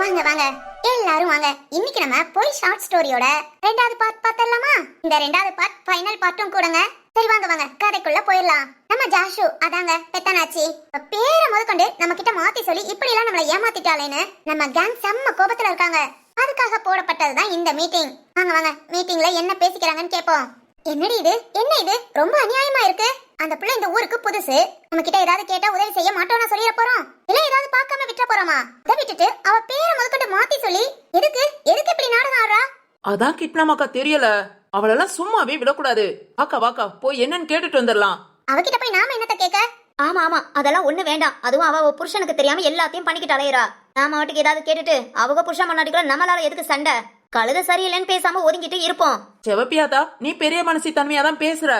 வாங்க வாங்க. எல்லாரும் வாங்க. இன்னைக்கு நம்ம போய் ஷார்ட் ஸ்டோரியோட ரெண்டாவது பார்ட் பார்த்தலாமா இந்த ரெண்டாவது பார்ட் ஃபைனல் பார்ட்டும் கூடங்க. சரி வாங்க வாங்க. கதைக்குள்ள போயிடலாம். நம்ம ஜாஷு அதாங்க பெத்தனாச்சி. இப்ப பேரை முதற்கொண்டு நம்ம கிட்ட மாத்தி சொல்லி இப்படி எல்லாம் நம்மளை ஏமாத்திட்டாலேன்னு நம்ம கேங் செம்ம கோபத்துல இருக்காங்க. அதுக்காக போடப்பட்டதுதான் இந்த மீட்டிங் வாங்க வாங்க. மீட்டிங்ல என்ன பேசிக்கிறாங்கன்னு கேட்போம் என்னடி இது? என்ன இது? ரொம்ப அநியாயமா இருக்கு. அந்த பிள்ளை இந்த ஊருக்கு புதுசு. நம்ம கிட்ட ஏதாவது கேட்டா உதவி செய்ய மாட்டோம்னு சொல்லிட போறோம். இல்ல ஏதாவது பார்க்காம விட்டுற போறோமா? இதை விட்டுட்டு அவ பேரை முதற்கொண்டு மாத்தி சொல்லி எதுக்கு? எதுக்கு இப்படி நாடகம் ஆடுறா? அதான் கிட்னாமாக்கா தெரியல. அவளெல்லாம் சும்மாவே விடக்கூடாது. வாக்கா வாக்கா போய் என்னன்னு கேட்டுட்டு வந்துடலாம். அவகிட்ட போய் நாம என்னத்த கேட்க? ஆமா ஆமா அதெல்லாம் ஒண்ணு வேண்டாம். அதுவும் அவ புருஷனுக்கு தெரியாம எல்லாத்தையும் பண்ணிக்கிட்டு அலையறா. நாம வாட்டுக்கு ஏதாவது கேட்டுட்டு அவங்க புருஷன் பண்ணாட்டிக்குள்ள நம்மளால எதுக்கு சண்டை? கழுத சரியில்லைன்னு பேசாம ஒதுங்கிட்டு இருப்போம். செவப்பியாதா நீ பெரிய மனசி தன்மையா தான் பேசுற.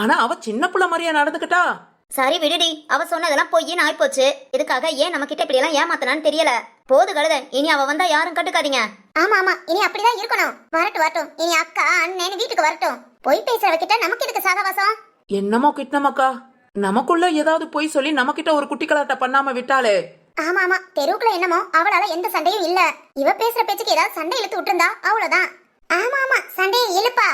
ஆனா அவ சின்ன புள்ள மாதிரியா நடந்துக்கிட்டா? சரி விடுடி. அவ சொன்னதெல்லாம் பொய்ன்னு ஆயிப்போச்சு. இதுக்காக ஏன் நம்ம கிட்ட இப்படி எல்லாம் ஏமாத்தனான்னு தெரியல. போது கழுத. இனி அவ வந்தா யாரும் கட்டுக்காதீங்க ஆமா ஆமா. இனி அப்படிதான் இருக்கணும். வரட்டும் வரட்டும். இனி அக்கா அண்ணன் வீட்டுக்கு வரட்டும். போய் பேசுறவ கிட்ட நமக்கு எதுக்கு சகவாசம்? என்னமோ கிட்னமாக்கா நமக்குள்ள ஏதாவது போய் சொல்லி நமக்கிட்ட ஒரு குட்டி கலாட்ட பண்ணாம விட்டாளே. ஆமா ஆமா. தெருவுக்குள்ள என்னமோ அவளால எந்த சண்டையும் இல்ல. இவ பேசுற பேச்சுக்கு ஏதாவது சண்டை இழுத்து விட்டுருந்தா அவ்வளவுதான். ஆமா ஆமா. சண்டையை இழுப்பா.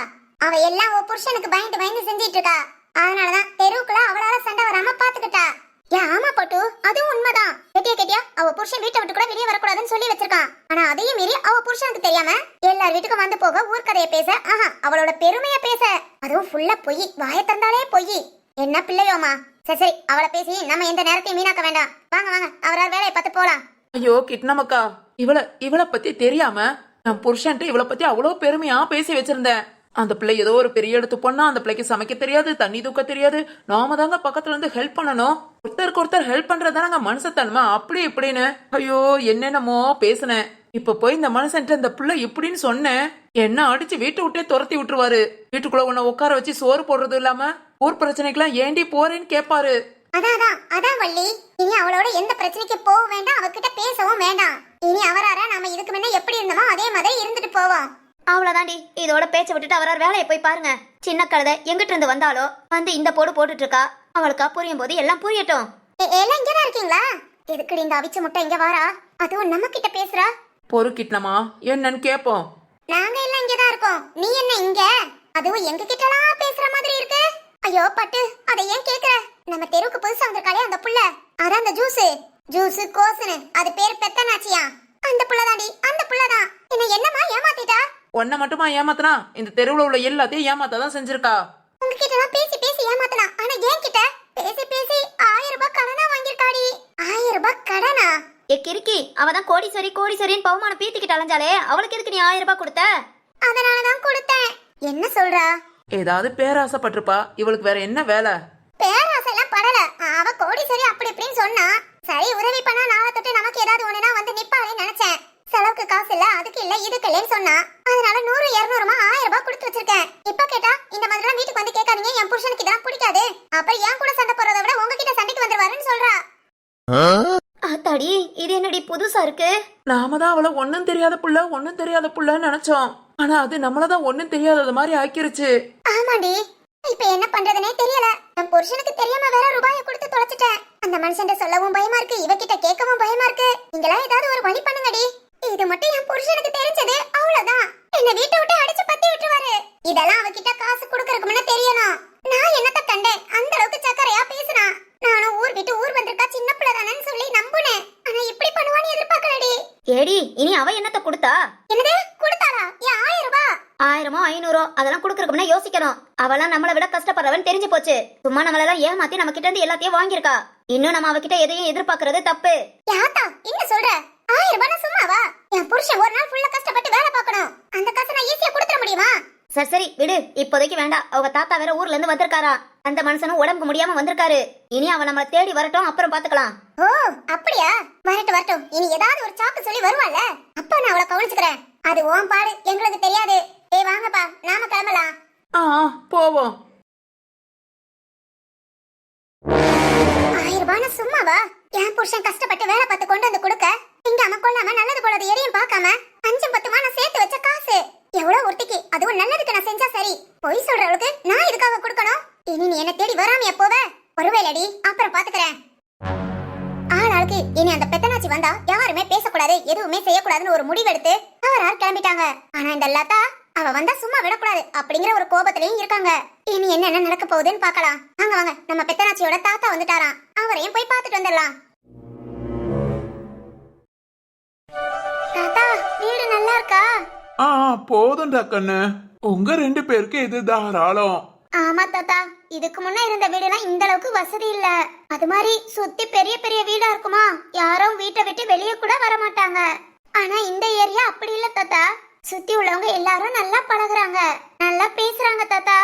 அவ எல்லாம் உன் புருஷனுக்கு பயந்து பயந்து செஞ்சிட்டு இருக்கா அதனாலதான் தெருவுக்குள்ள அவளால சண்டை வராம பாத்துக்கிட்டா. ஏன் ஆமா பட்டு அதுவும் உண்மைதான். கெட்டியா கெட்டியா? அவ புருஷன் வீட்டை விட்டு கூட வெளியே வரக்கூடாதுன்னு சொல்லி வச்சிருக்கான். ஆனா அதையும் மீறி அவ புருஷனுக்கு தெரியாம எல்லார் வீட்டுக்கும் வந்து போக ஊர்க்கதைய பேச ஆஹா அவளோட பெருமைய பேச. அதுவும் ஃபுல்லா பொய் வாய தந்தாலே பொய். என்ன பிள்ளையோமா சரி சரி அவளை பேசி நம்ம எந்த நேரத்தையும் வீணாக்க வேண்டாம். வாங்க வாங்க அவரால் வேலையை பார்த்து போலாம். ஐயோ கிட்னமக்கா இவள இவள பத்தி தெரியாம நான் புருஷன்ட்டு இவள பத்தி அவ்வளோ பெருமையா பேசி வச்சிருந்தேன். அந்த பிள்ளை ஏதோ ஒரு பெரிய எடுத்து பொண்ணா அந்த பிள்ளைக்கு சமைக்க தெரியாது தண்ணி தூக்க தெரியாது. நாம தாங்க பக்கத்துல இருந்து ஹெல்ப் பண்ணணும். ஒருத்தருக்கு ஒருத்தர் ஹெல்ப் பண்றதானங்க மனுஷத்தன்மை அப்படி இப்படின்னு. ஐயோ என்னென்னமோ பேசினேன். இப்ப போய் இந்த மனுஷன்ட்ட இந்த பிள்ளை இப்படின்னு சொன்னேன். என்ன அடிச்சு வீட்டை விட்டே துரத்தி விட்டுருவாரு. வீட்டுக்குள்ள உன்னை உட்கார வச்சு சோறு போடுறது இல்லாம ஊர் பிரச்சனைக்கெல்லாம் ஏண்டி போறேன்னு கேட்பாரு அதான் அதான் அதான் வள்ளி. இனி அவளோட எந்த பிரச்சனைக்கு போக வேண்டாம் அவகிட்ட பேசவும் வேண்டாம். இனி அவரார நாம இதுக்கு முன்ன எப்படி இருந்தோமோ அதே மாதிரி இருந்துட்டு போவோம். அவ்வளவுதாண்டி இதோட பேச்சை விட்டுட்டு அவரார் வேலையை போய் பாருங்க. சின்ன கழுத எங்கிட்ட இருந்து வந்தாலோ வந்து இந்த போடு போட்டுட்டு இருக்கா அவளுக்கா புரியும் போது எல்லாம் புரியட்டும். எல்லாம் இங்கதான் இருக்கீங்களா? எதுக்குடி இந்த அவிச்ச முட்டை இங்க வாரா? அதுவும் நம்ம கிட்ட பேசுறா? பொறு கிட்னமா என்னன்னு கேட்போம் நாங்க எல்லாம் இங்கதான் இருக்கோம். நீ என்ன இங்க? அதுவும் எங்க கிட்டலாம் பேசுற மாதிரி இருக்கு? ஐயோ பட்டு அதை ஏன் கேக்குற? நம்ம தெருவுக்கு புதுசா வந்திருக்காளே அந்த புள்ள. அதான் அந்த ஜூஸ். ஜூஸ் கோசுன்னு அது பேர் பெத்தனாச்சியா அந்த புள்ளதாண்டி அந்த புள்ளதான் என்ன என்னமா ஏமாத்திட்டா? உன்னை மட்டுமா ஏமாத்தனா? இந்த தெருவுல உள்ள எல்லாத்தையும் ஏமாத்த தான் செஞ்சிருக்கா. உங்ககிட்ட எல்லாம் பேசி பேசி ஏமாத்தனா? ஆனா ஏன் கிட்ட பேசி பேசி ஆயிரம் ரூபாய் கடனா வாங்கியிருக்காடி. ஆயிரம் ரூபாய் கடனா? ஏ கிறுக்கி அவ தான் கோடீஸ்வரி கோடீஸ்வரின்னு பவுமானம் பீத்திக்கிட்டு அலைஞ்சாலே அவளுக்கு எதுக்கு நீ ஆயிரம் ரூபாய் கொடுத்த? அதனாலதான் கொடுத்தேன். என்ன சொல்றா? ஏதாவது பேராசைப்பட்டிருப்பா. இவளுக்கு வேற என்ன வேலை? பேராசைலாம் படல. அவ கோடீஸ்வரி அப்படி இப்படின்னு சொன்னா. சரி உதவி பண்ணா நாளை தொட்டு நமக்கு ஏதாவது ஒண்ணுனா வந்து நிப்பாளேன்னு நினைச்சேன். செலவுக்கு காசு இல்ல அதுக்கு இல்ல இதுக்கு இல்லைன்னு சொன்னா. அதனால நூறு இருநூறுமா ஆயிரம் ரூபாய் கொடுத்து வச்சிருக்கேன். இப்ப கேட்டா இந்த மாதிரிலாம் வீட்டுக்கு வந்து கேட்காதீங்க என் புருஷனுக்கு இதெல்லாம் பிடிக்காது. அப்ப என் கூட சண்டை போறதை விட உங்ககிட்ட சண்டைக்கு வந்துருவாருன்னு சொல்றா. ஆத்தாடி இது என்னடி புதுசா இருக்கு? நாம தான் அவளை ஒன்னும் தெரியாத புள்ள ஒன்னும் தெரியாத புள்ளன்னு நினைச்சோம். ஆனா அது நம்மளதான் ஒன்னும் தெரியாதது மாதிரி ஆக்கிருச்சு. ஆமாண்டி. இப்ப என்ன பண்றதுனே தெரியல. என் புருஷனுக்கு தெரியாம வேற ரூபாய கொடுத்து தொலைச்சிட்டேன். அந்த மனுஷன் சொல்லவும் பயமா இருக்கு இவகிட்ட கேட்கவும் பயமா இருக்கு. நீங்களா ஏதாவது ஒரு வழி பண்ணுங்கடி. இது மட்டும் என் புருஷனுக்கு தெரிஞ்சது அவ்வளவுதான். என்ன வீட்டை விட்டு அடிச்சு பத்தி விட்டுருவாரு. இதெல்லாம் அவகிட்ட காசு கொடுக்கறதுக்கு முன்ன தெரியணும். நான் என்னத்த கண்டேன்? அந்த அளவுக்கு சக்கரையா பேசினா. நானும் ஊர் விட்டு ஊர் வந்திருக்கா சின்ன பிள்ளை தானேன்னு சொல்லி நம்புனேன். ஆனா இப்படி பண்ணுவான்னு எதிர்பார்க்கலடி. ஏடி இனி அவ என்னத்த கொடுத்தா? என்னது? கொடுத்தாளா? ஏன் ஆயிரம் ரூபாய்? ஆயிரமோ ஐநூறோ அதெல்லாம் கொடுக்கறதுக்கு முன்ன யோசிக்கணும். அவெல்லாம் நம்மளை விட கஷ்டப்படுறவன் தெரிஞ்சு போச்சு. சும்மா நம்மளெல்லாம் ஏமாத்தி நம்ம கிட்ட இருந்து எல்லாத்தையும் வாங்கியிருக்கா. இன்னும் நம்ம அவகிட்ட எதையும் எதிர்பார்க்கறது தப்பு. யாத்தா என்ன சொல்ற? ஆயிரம் ரூபாய் சும்மாவா? என் புருஷன் ஒரு நாள் ஃபுல்லா கஷ்டப்பட்டு வேலை பார்க்கணும். அந்த காசை நான் ஈஸியா கொடுத்துட முடியுமா? சரி சரி விடு. இப்போதைக்கு வேண்டாம். அவங்க தாத்தா வேற ஊர்ல இருந்து வந்திருக்காரா. அந்த மனுஷனும் உடம்புக்கு முடியாம வந்திருக்காரு. இனி அவன் நம்மளை தேடி வரட்டும் அப்புறம் பாத்துக்கலாம் ஓ அப்படியா? வரட்டும் வரட்டும். இனி ஏதாவது ஒரு சாக்கு சொல்லி வருவாள்ல அப்ப நான் அவளை கவனிச்சுக்கிறேன். அது ஓன் பாடு எங்களுக்கு தெரியாது. ஏய் வாங்கப்பா. நாம கிளம்பலாம். ஆ போவோம். ஆயிரம் ரூபாய் சும்மாவா? என் புருஷன் கஷ்டப்பட்டு வேலை பார்த்து கொண்டு வந்து கொடுக்க. இங்க அம்மா கொள்ளாம நல்லது போலது எதையும் பார்க்காம அஞ்சும் பத்துமா நான் சேர்த்து வச்ச காசு. எவ்வளவு ஒருத்திக்கு. அதுவும் நல்லதுக்கு நான் செஞ்சா சரி. பொய் சொல்றவளுக்கு நான் இதுக்காக கொடுக்கணும்? இனி நீ என்ன தேடி வராமையா போவ? ஒருவேளடி அப்புறம் பாத்துக்கிறேன். ஆள் ஆளுக்கு அதுக்கு இனி அந்த பெத்தனாச்சி வந்தா யாருமே பேசக்கூடாது எதுவுமே செய்யக்கூடாதுன்னு ஒரு முடிவெடுத்து அவரார் கிளம்பிட்டாங்க. ஆனா இந்த லதா அவ வந்தா சும்மா விடக்கூடாது அப்படிங்கிற ஒரு கோபத்திலையும் இருக்காங்க. இனி என்னென்ன நடக்க போகுதுன்னு பார்க்கலாம். வாங்க வாங்க. நம்ம பெத்தனாச்சியோட தாத்தா வந்துட்டாராம். அவரையும் போய் பார்த்துட்டு வந்துடலாம். தாத்தா வீடு நல்லா இருக்கா? ஆ போதும்டா கண்ணு. உங்க ரெண்டு பேருக்கு இது தாராளம். ஆமா தாத்தா. இதுக்கு முன்ன இருந்த வீடுலாம் இந்த அளவுக்கு வசதி இல்ல. அது மாதிரி சுத்தி பெரிய பெரிய வீடா இருக்குமா? யாரும் வீட்டை விட்டு வெளியே கூட வர மாட்டாங்க ஆனா இந்த ஏரியா அப்படி இல்ல தாத்தா. சுத்தி உள்ளவங்க எல்லாரும் நல்லா பழகுறாங்க. நல்லா பேசுறாங்க தாத்தா.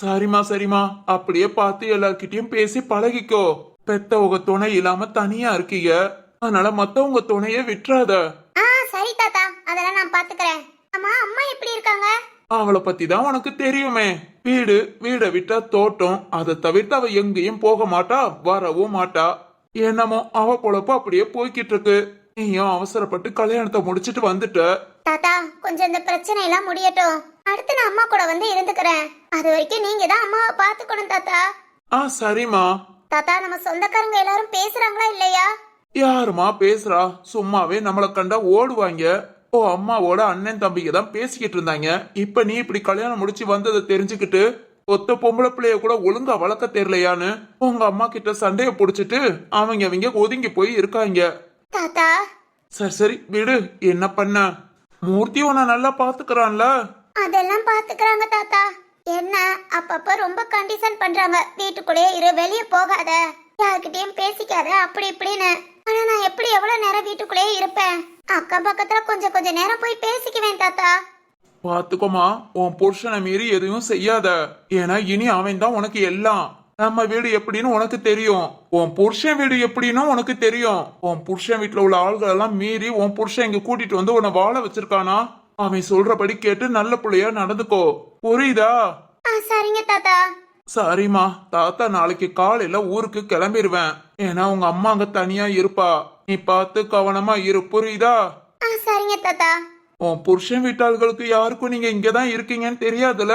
சரிம்மா சரிம்மா. அப்படியே பார்த்து எல்லார்கிட்டயும் பேசி பழகிக்கோ. பெத்தவங்க துணை இல்லாம தனியா இருக்கீங்க. அதனால மத்தவங்க துணைய விட்டுறாத. ஆ சரி தாத்தா. அதெல்லாம் நான் பாத்துக்கிறேன். அம்மா அம்மா எப்படி இருக்காங்க? அவளை பத்தி தான் உனக்கு தெரியுமே. வீடு வீடை விட்டா தோட்டம். அதை தவிர்த்து அவ எங்கேயும் போக மாட்டா வரவும் மாட்டா. என்னமோ அவ பொழப்பு அப்படியே போய்கிட்டு இருக்கு. நீயும் அவசரப்பட்டு கல்யாணத்தை முடிச்சிட்டு வந்துட்ட. தாத்தா கொஞ்சம் இந்த பிரச்சனை எல்லாம் முடியட்டும். அடுத்து நான் அம்மா கூட வந்து இருந்துக்கிறேன். அது வரைக்கும் நீங்க தான் அம்மாவை பாத்துக்கணும் தாத்தா. ஆ சரிம்மா. தாத்தா நம்ம சொந்தக்காரங்க எல்லாரும் பேசுறாங்களா இல்லையா? யாருமா பேசுறா? சும்மாவே நம்மள கண்டா ஓடுவாங்க. ஓ அம்மாவோட அண்ணன் தம்பிங்க தான் பேசிக்கிட்டு இருந்தாங்க. இப்ப நீ இப்படி கல்யாணம் முடிச்சு வந்ததை தெரிஞ்சுக்கிட்டு ஒத்த பொம்பளை பிள்ளைய கூட ஒழுங்கா வளர்க்க தெரியலையான்னு உங்க அம்மா கிட்ட சண்டைய புடிச்சிட்டு அவங்க அவங்க ஒதுங்கி போய் இருக்காங்க. தாத்தா. சரி சரி விடு. என்ன பண்ண? மூர்த்தி உன்னை நல்லா பாத்துக்கிறான்ல. அதெல்லாம் பாத்துக்கறாங்க தாத்தா. என்ன அப்பப்ப ரொம்ப கண்டிஷன் பண்றாங்க. வீட்டுக்குள்ளேயே இரு வெளிய போகாத. யார்கிட்டயும் பேசிக்காத அப்படி இப்படின்னு. ஆனா நான் எப்படி எவ்வளவு நேரம் வீட்டுக்குள்ளேயே இருப்பேன்? அக்கம் பக்கத்துல கொஞ்சம் கொஞ்ச நேரம் போய் பேசிக்குவேன் தாத்தா. பாத்துக்கோமா உன் புருஷனை மீறி எதுவும் செய்யாத. ஏன்னா இனி அவன் தான் உனக்கு எல்லாம். நம்ம வீடு எப்படின்னு உனக்கு தெரியும். உன் புருஷன் வீடு எப்படின்னு உனக்கு தெரியும். உன் புருஷன் வீட்டுல உள்ள ஆள்கள் எல்லாம் மீறி உன் புருஷன் இங்க கூட்டிட்டு வந்து உன்னை வாழ வச்சிருக்கானா? அவன் சொல்றபடி கேட்டு நல்ல புள்ளையா நடந்துக்கோ. புரியுதா? சரிங்க தாத்தா. சரிம்மா. தாத்தா நாளைக்கு காலையில ஊருக்கு கிளம்பிடுவேன் ஏன்னா உங்க அம்மா அங்க தனியா இருப்பா. நீ பார்த்து கவனமா இரு புரியுதா? சரிங்க தாத்தா. உன் புருஷன் வீட்டாள்களுக்கு யாருக்கும் நீங்க இங்கதான் இருக்கீங்கன்னு தெரியாதுல?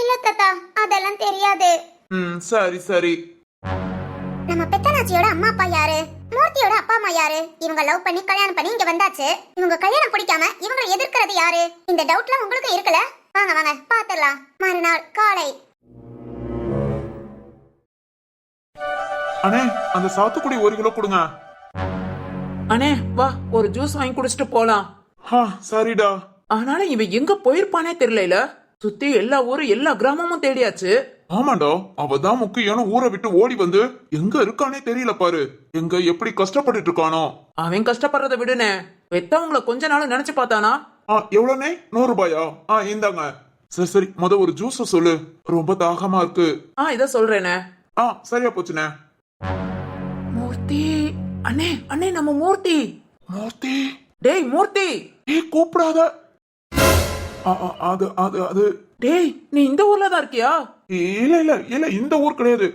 இல்ல தாத்தா. அதெல்லாம் தெரியாது. ம் சரி சரி. நம்ம பெத்தனாச்சியோட அம்மா அப்பா யாரு? மூர்த்தியோட அப்பா அம்மா யாரு? இவங்க லவ் பண்ணி கல்யாணம் பண்ணி இங்க வந்தாச்சு. இவங்க கல்யாணம் பிடிக்காம இவங்களை எதிர்க்கிறது யாரு? இந்த டவுட்லாம் உங்களுக்கு இருக்குல்ல வாங்க வாங்க பாத்துடலாம். மறுநாள் காலை. அண்ணே அந்த சாத்துக்குடி ஒரு கிலோ கொடுங்க. அண்ணே வா ஒரு ஜூஸ் வாங்கி குடிச்சிட்டு போலாம். ஹா சரிடா. ஆனால இவன் எங்க போயிருப்பானே தெரியல சுத்தி எல்லா ஊரும் எல்லா கிராமமும் தேடியாச்சு. ஆமாண்டா அவதான் முக்கியம் ஊரை விட்டு ஓடி வந்து எங்க இருக்கானே தெரியல பாரு. எங்க எப்படி கஷ்டப்பட்டுட்டு இருக்கானோ? அவன் கஷ்டப்படுறத விடுனே. பெத்தவங்கள கொஞ்ச நாள் நினைச்சு பார்த்தானா? ஆ எவ்வளவுனே நூறு ரூபாயா ஆ இந்தாங்க. சரி சரி. முத ஒரு ஜூஸ் சொல்லு. ரொம்ப தாகமா இருக்கு. ஆ இத சொல்றேனே. ஆ சரியா போச்சுண்ணே. மூர்த்தி அண்ணே அண்ணே நம்ம மூர்த்தி. மூர்த்தி? டேய் மூர்த்தி. ஏய் கூப்பிடாத. அது அது அது. டேய் நீ இந்த ஊர்ல தான் இருக்கியா? இல்ல இல்ல இல்ல இந்த ஊர் கிடையாது.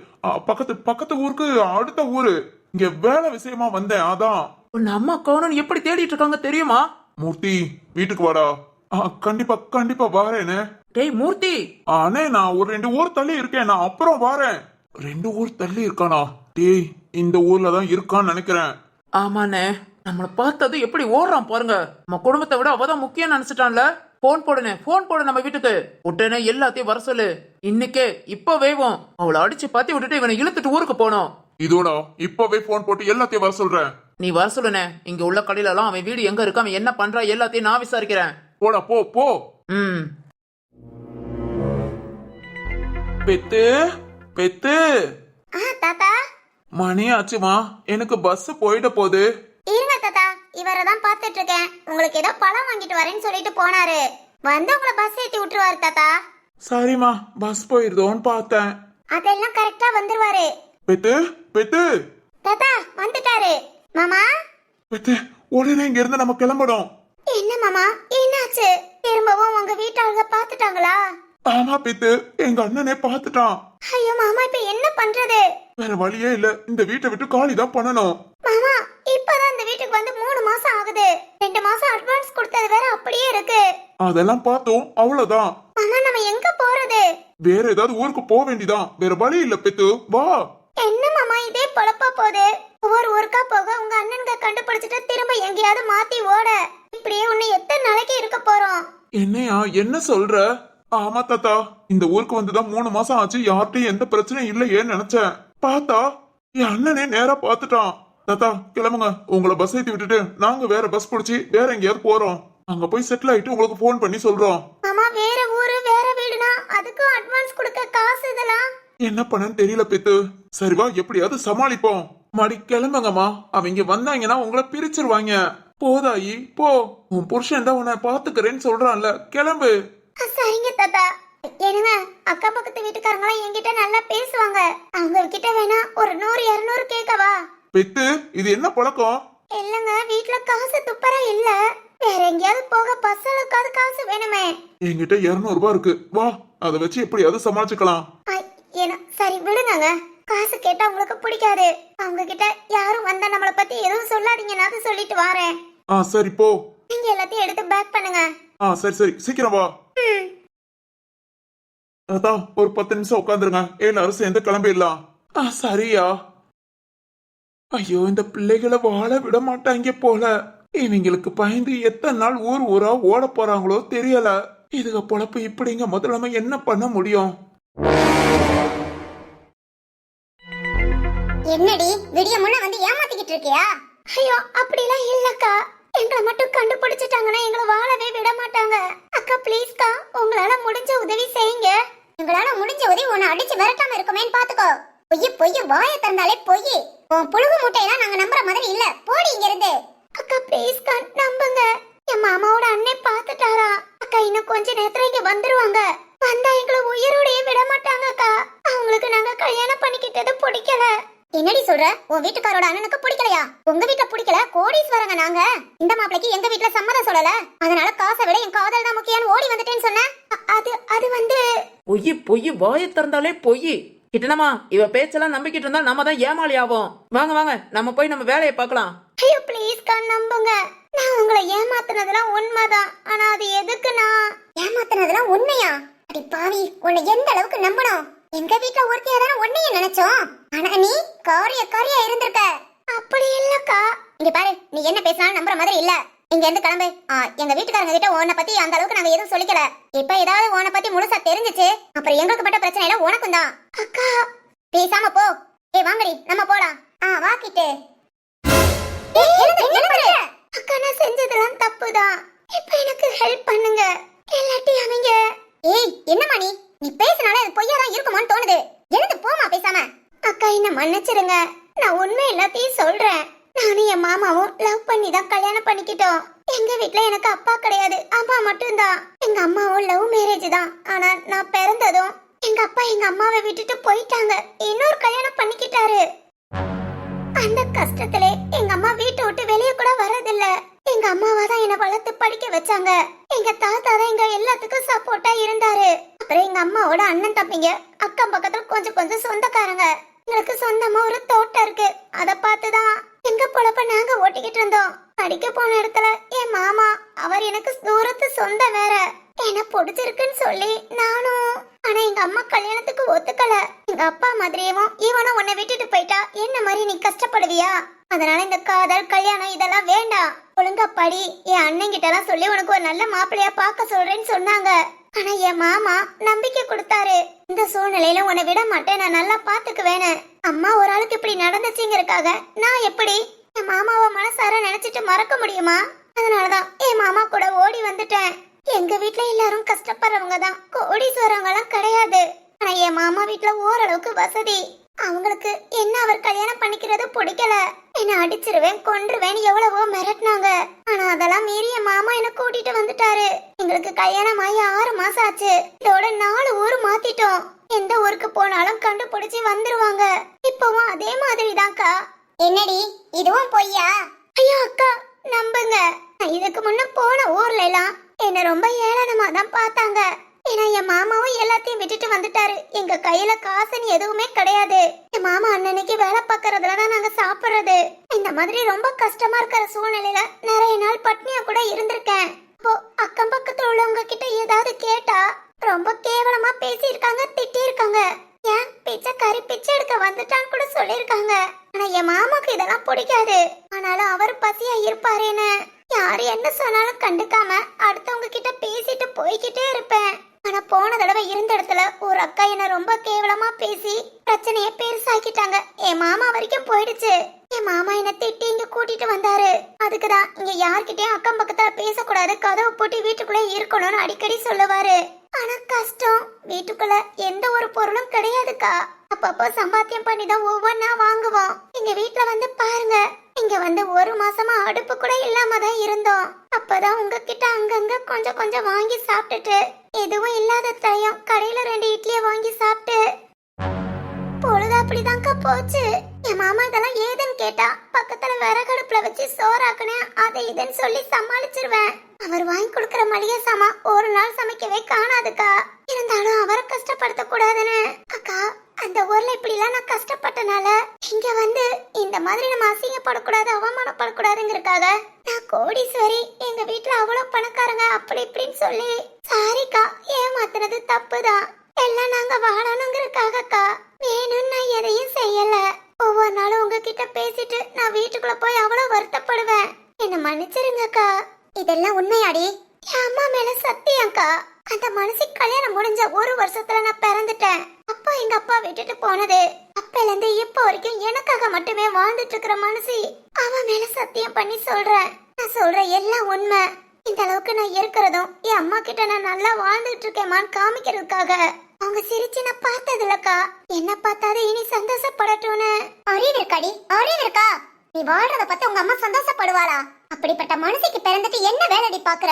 பக்கத்து பக்கத்து ஊருக்கு அடுத்த ஊரு. இங்க வேலை விஷயமா வந்தேன் அதான். அம்மா கவனம் எப்படி தேடிட்டு இருக்காங்க தெரியுமா? மூர்த்தி வீட்டுக்கு வாடா. கண்டிப்பா கண்டிப்பா வாரேனே டேய் மூர்த்தி. அண்ணே நான் ஒரு ரெண்டு ஊர் தள்ளி இருக்கேன் நான் அப்புறம் வாரேன். ரெண்டு ஊர் தள்ளி இருக்கானா? டேய் இந்த ஊர்ல தான் இருக்கான்னு நினைக்கிறேன். ஆமாண்ணே நம்மள பார்த்தது எப்படி ஓடுறான் பாருங்க. நம்ம குடும்பத்தை விட அவதான் முக்கியம் நினைச்சிட்டான்ல. போன் போடுனே போன் போடு நம்ம வீட்டுக்கு. உடனே எல்லாத்தையும் வர சொல்லு. இன்னைக்கே இப்ப வேவோம். அவளை அடிச்சு பாத்தி விட்டுட்டு இவனை இழுத்துட்டு ஊருக்கு போனோம். இதோடா இப்பவே போன் போட்டு எல்லாத்தையும் வர சொல்றேன். நீ வர சொல்லுனே இங்க உள்ள கடையில எல்லாம் அவன் வீடு எங்க இருக்கு அவன் என்ன பண்றா எல்லாத்தையும் நான் விசாரிக்கிறேன். போடா போ போ. ம். பெத்து பெத்து. ஆ தாத்தா. மணி ஆச்சுமா எனக்கு பஸ் போயிட போகுது. இருங்க தாத்தா. இவரை தான் பார்த்துட்டு இருக்கேன் உங்களுக்கு ஏதோ பழம் வாங்கிட்டு வரேன்னு சொல்லிட்டு போனாரு. வந்து உங்களை பஸ் ஏத்தி விட்டுருவாரு தாத்தா. சரிம்மா பஸ் போயிருதோன்னு பார்த்தேன். அதெல்லாம் கரெக்டா வந்துருவாரு. பெத்து பெத்து. தாத்தா வந்துட்டாரு. மாமா? பெத்து உடனே இங்க இருந்து நம்ம கிளம்பணும். என்ன மாமா? என்னாச்சு? திரும்பவும் உங்க வீட்டாளுங்க பாத்துட்டாங்களா ஆமா பெத்து. எங்க அண்ணனே பார்த்துட்டான். ஐயோ மாமா இப்ப என்ன பண்றது? வேற வழியே இல்ல. இந்த வீட்டை விட்டு காலி தான் பண்ணணும். மாமா இப்பதான் இந்த வீட்டுக்கு வந்து மூணு மாசம் ஆகுது. ரெண்டு மாசம் அட்வான்ஸ் கொடுத்தது வேற அப்படியே இருக்கு. அதெல்லாம் பார்த்தோம் அவ்வளவுதான். மாமா நம்ம எங்க போறது? வேற ஏதாவது ஊருக்கு போக வேண்டியதான் வேற வழி இல்ல பெத்து. வா. என்ன மாமா இதே பொழப்பா போகுது? ஒவ்வொரு ஊருக்கா போக உங்க அண்ணனுங்க கண்டுபிடிச்சிட்டு திரும்ப எங்கேயாவது மாத்தி ஓட. இப்படியே உன்னை எத்தனை நாளைக்கு இருக்க போறோம்? என்னையா என்ன சொல்ற? ஆமா தாத்தா. இந்த ஊருக்கு வந்துதான் மூணு மாசம் ஆச்சு. யார்கிட்டயும் எந்த பிரச்சனையும் இல்லையேன்னு நினைச்சேன். பார்த்தா என் அண்ணனே நேரா பார்த்துட்டான். தாத்தா கிளம்புங்க. உங்களை பஸ் ஏத்தி விட்டுட்டு நாங்க வேற பஸ் பிடிச்சி வேற எங்கேயாவது போறோம். அங்க போய் செட்டில் ஆயிட்டு உங்களுக்கு ஃபோன் பண்ணி சொல்றோம். ஆமா வேற ஊரு வேற வீடுனா அதுக்கும் அட்வான்ஸ் கொடுக்க காசு இதெல்லாம்? என்ன பண்ணன்னு தெரியல பித்து. சரி வா எப்படியாவது சமாளிப்போம். மடி கிளம்புங்கம்மா. அவங்க வந்தாங்கன்னா உங்களை பிரிச்சிருவாங்க. போதாயி போ. உன் புருஷன் தான் உன்னை பாத்துக்கிறேன்னு சொல்றான்ல கிளம்பு. சரிங்க தாத்தா. என்னங்க அக்கா பக்கத்து வீட்டுக்காரங்களாம் என்கிட்ட நல்லா பேசுவாங்க. அவங்க கிட்ட வேணா ஒரு நூறு இருநூறு கேட்கவா பித்து இது என்ன பழக்கம்? இல்லங்க வீட்ல காசு துப்பரா இல்ல. வேற எங்கேயாவது போக பஸ் அளவுக்காவது காசு வேணுமே. என்கிட்ட 200 ரூபாய் இருக்கு. வா அதை வச்சு எப்படியாவது சமாளிச்சுக்கலாம். சரி விடுங்கங்க. காசு கேட்டா உங்களுக்கு பிடிக்காது. அவங்க கிட்ட யாரும் வந்தா நம்மள பத்தி எதுவும் சொல்லாதீங்கன்னு அது சொல்லிட்டு வாரேன். ஆ சரி போ. நீங்க எல்லாத்தையும் எடுத்து பேக் பண்ணுங்க. ஆ சரி சரி சீக்கிரம் வா. அதான் ஒரு பத்து நிமிஷம் உட்காந்துருங்க எல்லாரும் சேர்ந்து கிளம்பிடலாம். ஆ சரியா. ஐயோ இந்த பிள்ளைகளை வாழ விட மாட்டாங்க போல. இவங்களுக்கு பயந்து எத்தனை நாள் ஊர் ஊரா ஓட போறாங்களோ தெரியல. இதுக பொழப்பு இப்படிங்க முதல்ல நம்ம என்ன பண்ண முடியும்? என்னடி விடிய முன்ன வந்து ஏமாத்திக்கிட்டு இருக்கியா? ஐயோ அப்படிலாம் இல்லக்கா. எங்களை மட்டும் கண்டுபிடிச்சிட்டாங்கன்னா எங்களை வாழவே விட மாட்டாங்க. அக்கா ப்ளீஸ்க்கா உங்களால முடிஞ்ச உதவி செய்யுங்க. எங்களால முடிஞ்ச உதவி உன்னை அடிச்சு விரட்டாம இருக்குமேன்னு பாத்துக்கோ. பொய்ய பொய்ய வாய திறந்தாலே பொய். உன் புழுகு மூட்டையெல்லாம் நாங்க நம்புற மாதிரி இல்ல. போடி இங்க இருந்து அக்கா ப்ளீஸ்க்கா நம்புங்க. என் மாமாவோட அண்ணன் பாத்துட்டாரா அக்கா இன்னும் கொஞ்ச நேரத்துல இங்க வந்துருவாங்க. வந்தா எங்களை உயிரோடயே விட மாட்டாங்க அக்கா. அவங்களுக்கு நாங்க கல்யாணம் பண்ணிக்கிட்டது பிடிக்கல. என்னடி சொல்ற? உன் வீட்டுக்காரோட அண்ணனுக்கு பிடிக்கலையா? உங்க வீட்ல பிடிக்கல? கோடீஸ்வரங்க நாங்க. இந்த மாப்பிளைக்கு எங்க வீட்ல சம்மதம் சொல்லல. அதனால காசை விட என் காதல் தான் முக்கியம் ஓடி வந்துட்டேன்னு சொன்னேன் அ- அது அது வந்து பொய் பொய் வாயை திறந்தாலே பொய். கிட்டனமா இவ பேச்செல்லாம் நம்பிக்கிட்டு இருந்தா நம்ம தான் ஏமாளி ஆவோம். வாங்க வாங்க நம்ம போய் நம்ம வேலையை பார்க்கலாம். ஐயோ ப்ளீஸ் கண் நம்புங்க. நான் உங்களை ஏமாத்துனதெல்லாம் உண்மைதான். ஆனா அது எதுக்கு நான் ஏமாத்துனதெல்லாம் உண்மையா? அடி பாவி உன்னை எந்த அளவுக்கு நம்பணும்? எங்க வீட்ல ஒருத்தியா தானே உன்னையும் நினைச்சோம். ஆனா நீ காரிய காரியா இருந்திருக்க. அப்படி இல்லக்கா. இங்க பாரு நீ என்ன பேசினாலும் நம்புற மாதிரி இல்ல. இங்க இருந்து கிளம்பு எங்க வீட்டுக்காரங்க கிட்ட உன்னை பத்தி அந்த அளவுக்கு நாங்க எதுவும் சொல்லிக்கல. இப்ப ஏதாவது உன்னை பத்தி முழுசா தெரிஞ்சுச்சு அப்புறம் எங்களுக்கு பட்ட பிரச்சனை எல்லாம் உனக்கும் தான். அக்கா பேசாம போ. ஏய் வாங்கடி நம்ம போலாம். ஆ வாக்கிட்டு அக்கா நான் செஞ்சதெல்லாம் தப்புதான். இப்ப எனக்கு ஹெல்ப் பண்ணுங்க. இல்லாட்டி அவங்க ஏய் என்னம்மா நீ? நீ பேசினால அது பொய்யா தான் இருக்குமான்னு தோணுது. எழுந்து போமா பேசாம. அக்கா என்ன மன்னிச்சிருங்க. நான் உண்மை எல்லாத்தையும் சொல்றேன். நானும் என் மாமாவும் லவ் பண்ணி தான் கல்யாணம் பண்ணிக்கிட்டோம். எங்க வீட்ல எனக்கு அப்பா கிடையாது. அம்மா மட்டும்தான். எங்க அம்மாவும் லவ் மேரேஜ் தான். ஆனா நான் பிறந்ததும் எங்க அப்பா எங்க அம்மாவை விட்டுட்டு போயிட்டாங்க. இன்னொரு கல்யாணம் பண்ணிக்கிட்டாரு. அந்த கஷ்டத்துல எங்க அம்மா வீட்டை விட்டு வெளியே கூட வரதில்ல எங்க அம்மாவா தான் என்ன வளர்த்து படிக்க வச்சாங்க. எங்க தாத்தா தான் எங்க எல்லாத்துக்கும் சப்போர்ட்டா இருந்தாரு. அப்புறம் எங்க அம்மாவோட அண்ணன் தம்பிங்க அக்கம் பக்கத்துல கொஞ்சம் கொஞ்சம் சொந்தக்காரங்க. எங்களுக்கு சொந்தமா ஒரு தோட்டம் இருக்கு. அத பார்த்துதான் எங்க பொழப்ப நாங்க ஓட்டிக்கிட்டு இருந்தோம். படிக்க போன இடத்துல என் மாமா அவர் எனக்கு தூரத்து சொந்த வேற. என்ன பிடிச்சிருக்குன்னு சொல்லி நானும் ஆனா எங்க அம்மா கல்யாணத்துக்கு ஒத்துக்கல. எங்க அப்பா மாதிரியேவும் இவனும் உன்னை விட்டுட்டு போயிட்டா என்ன மாதிரி நீ கஷ்டப்படுவியா? அதனால இந்த காதல் கல்யாணம் இதெல்லாம் வேண்டாம். ஒழுங்கா படி. என் அண்ணன் கிட்ட எல்லாம் சொல்லி உனக்கு ஒரு நல்ல மாப்பிள்ளையா பார்க்க சொல்றேன்னு சொன்னாங்க. ஆனா என் மாமா நம்பிக்கை கொடுத்தாரு. இந்த சூழ்நிலையில உன்னை விட மாட்டேன். நான் நல்லா பாத்துக்குவேன்னு அம்மா ஒரு ஆளுக்கு இப்படி நடந்துச்சுங்கிறதுக்காக நான் எப்படி? என் மாமாவை மனசார நினைச்சிட்டு மறக்க முடியுமா? அதனாலதான் என் மாமா கூட ஓடி வந்துட்டேன். எங்க வீட்டுல எல்லாரும் கஷ்டப்படுறவங்க தான். கோடீஸ்வரவங்க எல்லாம் கிடையாது. ஆனா என் மாமா வீட்டுல ஓரளவுக்கு வசதி. அவங்களுக்கு என்ன அவர் கல்யாணம் பண்ணிக்கிறது பிடிக்கல. என்ன அடிச்சிருவேன் கொன்றுவேன் எவ்வளவோ மிரட்டினாங்க. அதெல்லாம் மீறி என் மாமா என்ன கூட்டிட்டு வந்துட்டாரு. எங்களுக்கு கல்யாணம் ஆகி ஆறு மாசம் ஆச்சு. இதோட நாலு ஊர் மாத்திட்டோம். எந்த ஊருக்கு போனாலும் கண்டுபிடிச்சு வந்துருவாங்க. இப்பவும் அதே மாதிரி தான்க்கா என்னடி இதுவும் பொய்யா? ஐயா அக்கா நம்புங்க. நான் இதுக்கு முன்ன போன ஊர்ல எல்லாம் என்ன ரொம்ப ஏளனமா தான் பார்த்தாங்க. ஏன்னா என் மாமாவும் எல்லாத்தையும் விட்டுட்டு வந்துட்டாரு. எங்க கையில காசுன்னு எதுவுமே கிடையாது. என் மாமா அண்ணனுக்கு வேலை பார்க்கறதுல தான் நாங்க சாப்பிடுறது. இந்த மாதிரி ரொம்ப கஷ்டமா இருக்கிற சூழ்நிலையில நிறைய நாள் பட்னியா கூட இருந்திருக்கேன். அப்போ அக்கம் பக்கத்துல உள்ளவங்க கிட்ட ஏதாவது கேட்டா ரொம்ப கேவலமா பேசியிருக்காங்க திட்டியிருக்காங்க. ஏன் பிச்சைக்காரி பிச்சை எடுக்க வந்துட்டான்னு கூட சொல்லிருக்காங்க ஆனா என் மாமாக்கு இதெல்லாம் பிடிக்காது. ஆனாலும் அவர் பசியா இருப்பாருன்னு. யாரு என்ன சொன்னாலும் கண்டுக்காம அடுத்தவங்க கிட்ட பேசிட்டு போய்கிட்டே இருப்பேன். ஆனா போன தடவை இருந்த இடத்துல ஒரு அக்கா என்ன ரொம்ப கேவலமா பேசி பிரச்சனைய பெருசாக்கிட்டாங்க. என் மாமா வரைக்கும் போயிடுச்சு. என் மாமா என்ன திட்டி இங்க கூட்டிட்டு வந்தாரு. அதுக்குதான் இங்க யார்கிட்டயும் அக்கம் பக்கத்துல பேசக்கூடாது கதவை போட்டு வீட்டுக்குள்ளே இருக்கணும்னு அடிக்கடி சொல்லுவாரு. ஆனா கஷ்டம். வீட்டுக்குள்ள எந்த ஒரு பொருளும் கிடையாதுக்கா. அப்பப்போ சம்பாத்தியம் பண்ணி தான் ஒவ்வொன்னா வாங்குவோம். எங்க வீட்டுல வந்து பாருங்க இங்க வந்து ஒரு மாசமா அடுப்பு கூட இல்லாம தான் இருந்தோம். அப்பதான் உங்ககிட்ட அங்கங்க கொஞ்சம் கொஞ்சம் வாங்கி சாப்பிட்டுட்டு எதுவும் இல்லாத தையம் கடையில ரெண்டு இட்லிய வாங்கி சாப்பிட்டு. பொழுது அப்படிதான்க்கா போச்சு. என் மாமா இதெல்லாம் ஏதுன்னு கேட்டா பக்கத்துல விறகடுப்புல வச்சு சோறாக்குனேன் அதை இதுன்னு சொல்லி சமாளிச்சிருவேன். அவர் வாங்கி கொடுக்கற மளிகை சாமான் ஒரு நாள் சமைக்கவே காணாதுக்கா. இருந்தாலும் அவரை கஷ்டப்படுத்த கூடாதுன்னு அக்கா அந்த ஊர்ல இப்படி எல்லாம் நான் கஷ்டப்பட்டனால இங்க வந்து இந்த மாதிரி நம்ம அசிங்கப்படக்கூடாது அவமானப்படக்கூடாதுங்கிறதுக்காக நான் கோடீஸ்வரி எங்க வீட்டுல அவ்வளவு பணக்காரங்க அப்படி இப்படின்னு சொல்லி சாரிக்கா ஏமாத்துனது தப்புதான். எல்லாம் நாங்க வாழணுங்கிறதுக்காகக்கா. வேணும்னு நான் எதையும் செய்யல. ஒவ்வொரு நாளும் உங்ககிட்ட பேசிட்டு நான் வீட்டுக்குள்ள போய் அவ்வளவு வருத்தப்படுவேன். என்ன மன்னிச்சிருங்கக்கா. இதெல்லாம் உண்மையாடி. என் அம்மா மேல சத்தியம்க்கா. அந்த மனசு கல்யாணம் முடிஞ்ச ஒரு வருஷத்துல நான் பிறந்துட்டேன். அப்பா எங்க அப்பா விட்டுட்டு போனது. அப்பல இருந்து இப்ப வரைக்கும் எனக்காக மட்டுமே வாழ்ந்துட்டு இருக்கிற மனசு. அவன் மேல சத்தியம் பண்ணி சொல்றேன். நான் சொல்ற எல்லாம் உண்மை. இந்த அளவுக்கு நான் இருக்கிறதும் என் அம்மா கிட்ட நான் நல்லா வாழ்ந்துட்டு இருக்கேமான்னு காமிக்கிறதுக்காக. அவங்க சிரிச்சு நான் பார்த்தது இல்லக்கா என்ன பார்த்தாது இனி சந்தோஷப்படட்டும்னு. அறிவு இருக்காடி அறிவு இருக்கா? நீ வாழ்றத பத்தி உங்க அம்மா சந்தோஷப்படுவாளா? அப்படிப்பட்ட மனசுக்கு பிறந்துட்டு என்ன வேலைடி பாக்குற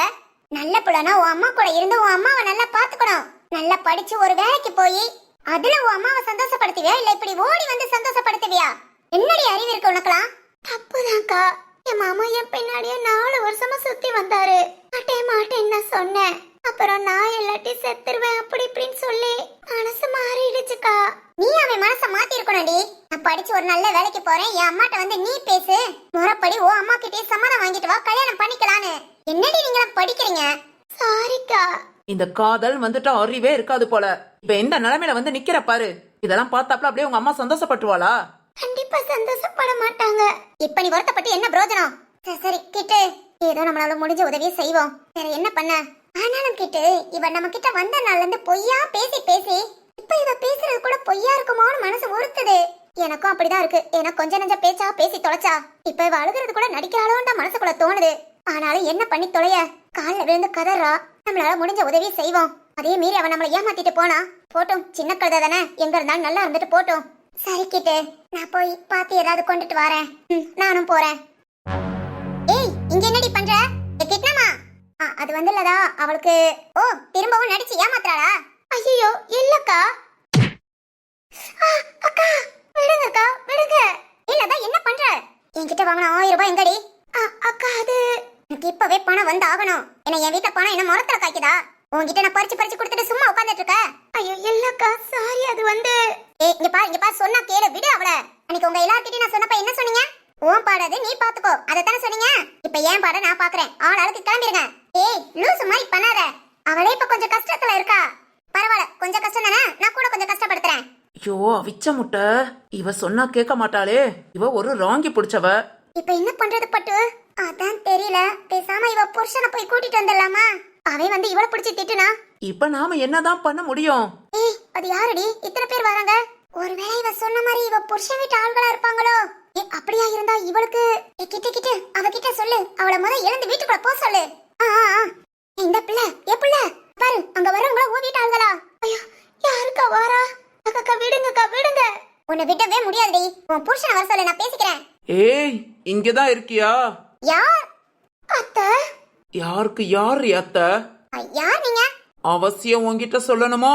நல்ல புலனா உன் அம்மா கூட இருந்து உன் அம்மாவை நல்லா பாத்துக்கணும் நல்லா படிச்சு ஒரு வேலைக்கு போய் அதுல உன் அம்மாவை சந்தோஷப்படுத்துவியா? இல்ல இப்படி ஓடி வந்து சந்தோஷப்படுத்துவியா? என்னடி அறிவு இருக்கு உனக்குலாம் தப்புதான்க்கா. என் மாமா என் பின்னாடியே நாலு வருஷமா சுத்தி வந்தாரு. மாட்டேன் மாட்டேன்னு நான் சொன்னேன். அப்புறம் நான் எல்லாத்தையும் செத்துருவேன் அப்படி இப்படின்னு சொல்லி மனசு மாறிடுச்சுக்கா. நீ அவன் மனச மாத்தி இருக்கணும்டி நான் படிச்சு ஒரு நல்ல வேலைக்கு போறேன். என் அம்மாட்ட வந்து நீ பேசு. முறைப்படி ஓ அம்மா கிட்டே சம்மதம் வாங்கிட்டு வா கல்யாணம் பண்ணிக்கலான்னு. என்னடி நீங்க படிக்கிறீங்க? சாரிக்கா இந்த காதல் வந்துட்டு அறிவே இருக்காது போல. இப்ப எந்த நிலைமையில வந்து நிக்கிற பாரு. இதெல்லாம் பார்த்தாப்ல அப்படியே உங்க அம்மா சந்தோஷப்பட்டுவாளா கண்டிப்பா சந்தோஷப்பட மாட்டாங்க. இப்ப நீ வருத்தப்பட்டு என்ன பிரயோஜனம் சரி, கிட்டு. ஏதோ நம்மளால முடிஞ்ச உதவியை செய்வோம். வேற என்ன பண்ண? ஆனாலும் கிட்டு இவ நம்ம கிட்ட வந்த நாள்ல இருந்து பொய்யா பேசி பேசி இப்ப இவ பேசுறது கூட பொய்யா இருக்குமோன்னு மனசு உறுத்துது. எனக்கும் அப்படிதான் இருக்கு. ஏன்னா கொஞ்ச நஞ்ச பேச்சா பேசி தொலைச்சா. இப்ப இவ அழுகிறது கூட நடிக்கிறாளோன்னு மனசுக்குள்ள தோணுது. ஆனாலும் என்ன பண்ணி தொலைய? கால்ல விழுந்து கதறா. நம்மளால முடிஞ்ச உதவி செய்வோம். அதே மீறி அவன் நம்மளை ஏமாத்திட்டு போனா. போட்டும் சின்ன கதை தானே? எங்க இருந்தாலும் நல்லா இருந்துட்டு போட்டும். சரி கிட்டு. நான் போய் பாத்து ஏதாவது கொண்டுட்டு வரேன். ம், நானும் போறேன். ஏய் இங்க என்னடி பண்ற? கிட்னமா ஆ, அது வந்து இல்லதா அவளுக்கு ஓ திரும்பவும் நடிச்சு ஏமாத்துறாளா? ஐயோ இல்லக்கா. அக்கா விடுங்கக்கா விடுங்க. இல்லதா என்ன பண்ற? என்கிட்ட வாங்கின ஆயிரம் ரூபாய் எங்கடி? அக்கா அது எனக்கு இப்பவே பணம் வந்து ஆகணும் என்ன என் வீட்டுல பணம் என்ன மரத்துல காய்க்குதா? உன்கிட்ட நான் பறிச்சு பறிச்சு கொடுத்துட்டு சும்மா உட்கார்ந்துட்டு இருக்க ஐயோ இல்லக்கா சாரி அது வந்து ஏய் இங்க பாரு இங்க பாரு சொன்னா கேளு விடு அவள. அன்னைக்கு உங்க எல்லார்கிட்டயும் நான் சொன்னப்ப என்ன சொன்னீங்க? உன் பாடாது நீ பாத்துக்கோ. அதத்தானே சொன்னீங்க? இப்ப ஏன் பாட நான் பாக்குறேன். ஆள் அழுக்கு கிளம்பிருங்க. ஏய் லூசு மாதிரி பண்ணாத. அவளே இப்ப கொஞ்சம் கஷ்டத்துல இருக்கா. பரவாயில்ல கொஞ்சம் கஷ்டம் தானே? நான் கூட கொஞ்சம் கஷ்டப்படுத்துறேன். ஐயோ அவிச்ச முட்டை. இவ சொன்னா கேட்க மாட்டாளே. இவ ஒரு ராங்கி பிடிச்சவ. இப்ப என்ன பண்றது பட்டு? அதான் தெரியல. பேசாம இவ புருஷனை போய் கூட்டிட்டு வந்துடலாமா? அவன் வந்து இவள பிடிச்சி திட்டுனா? இப்ப நாம என்னதான் பண்ண முடியும்? ஏய் அது யாரடி? இத்தனை பேர் வராங்க. ஒருவேளை இவ சொன்ன மாதிரி இவ புருஷன் வீட்டு ஆள்களா இருப்பாங்களோ? ஏ அப்படியா இருந்தா இவளுக்கு? கிட்ட கிட்ட அவகிட்ட சொல்லு. அவள முத எழுந்து வீட்டுக்குள்ள போ சொல்லு. இந்த பிள்ளை ஏ பிள்ளை? பாரு அங்க வரவங்கள உன் வீட்டு ஆள்களா? ஐயோ யாருக்கா வாரா? அக்கா விடுங்கக்கா விடுங்க. உன்னை விடவே முடியாதுடி. உன் புருஷனை வர சொல்லு நான் பேசிக்கிறேன். ஏய் இங்கதான் இருக்கியா? யார்? அத்தை. யாருக்கு யார் அத்த? யார் நீங்க? அவசியம் உன்கிட்ட சொல்லணுமோ?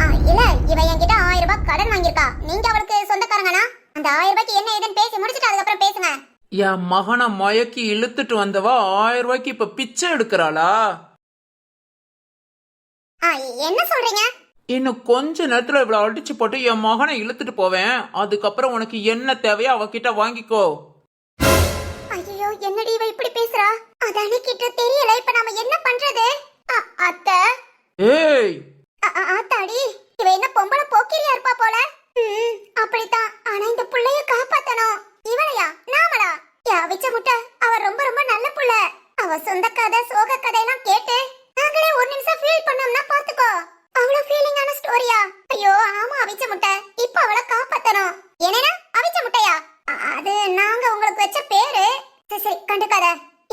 ஆ, இல்ல இவ என்கிட்ட ஆயிரம் ரூபாய் கடன் வாங்கியிருக்கா. நீங்க அவளுக்கு சொந்தக்காரங்கனா? அந்த ஆயிரம் ரூபாய்க்கு என்ன ஏதுன்னு பேசி முடிச்சிட்டு அதுக்கப்புறம் பேசுங்க. என் மகனை மயக்கி இழுத்துட்டு வந்தவ ஆயிரம் ரூபாய்க்கு இப்ப பிச்சை எடுக்கிறாளா? ஆ, என்ன சொல்றீங்க? இன்னும் கொஞ்ச நேரத்தில் இவ்வளோ அடிச்சு போட்டு என் மகனை இழுத்துட்டு போவேன். அதுக்கப்புறம் உனக்கு என்ன தேவையோ அவகிட்ட வாங்கிக்கோ. ஐயோ என்னடி இவ இப்படி பேசுறா? அதானே கிட்ட தெரியல இப்ப நாம என்ன பண்றது? அத்த? ஏய்! ஆத்தாடி இவ என்ன பொம்பளை போக்கிரியா இருப்பா போல? அப்படித்தான். ஆனா இந்த புள்ளைய காப்பாத்தணும். இவளையா? நாமளா? யா முட்டை அவ ரொம்ப ரொம்ப நல்ல புள்ள. அவ சொந்த கதை சோக கதையெல்லாம் கேட்டு நாங்களே ஒரு நிமிஷம் ஃபீல் பண்ணோம்னா பாத்துக்கோ. அவ்வளவு ஃபீலிங்கான ஸ்டோரியா ஐயோ ஆமா அவிச்ச முட்டை. இப்போ அவளை காப்பாத்தணும். என்னன்னா அவிச்ச முட்டையா? அது நாங்க உங்களுக்கு வச்ச பேரு. சரி கண்டுக்காத.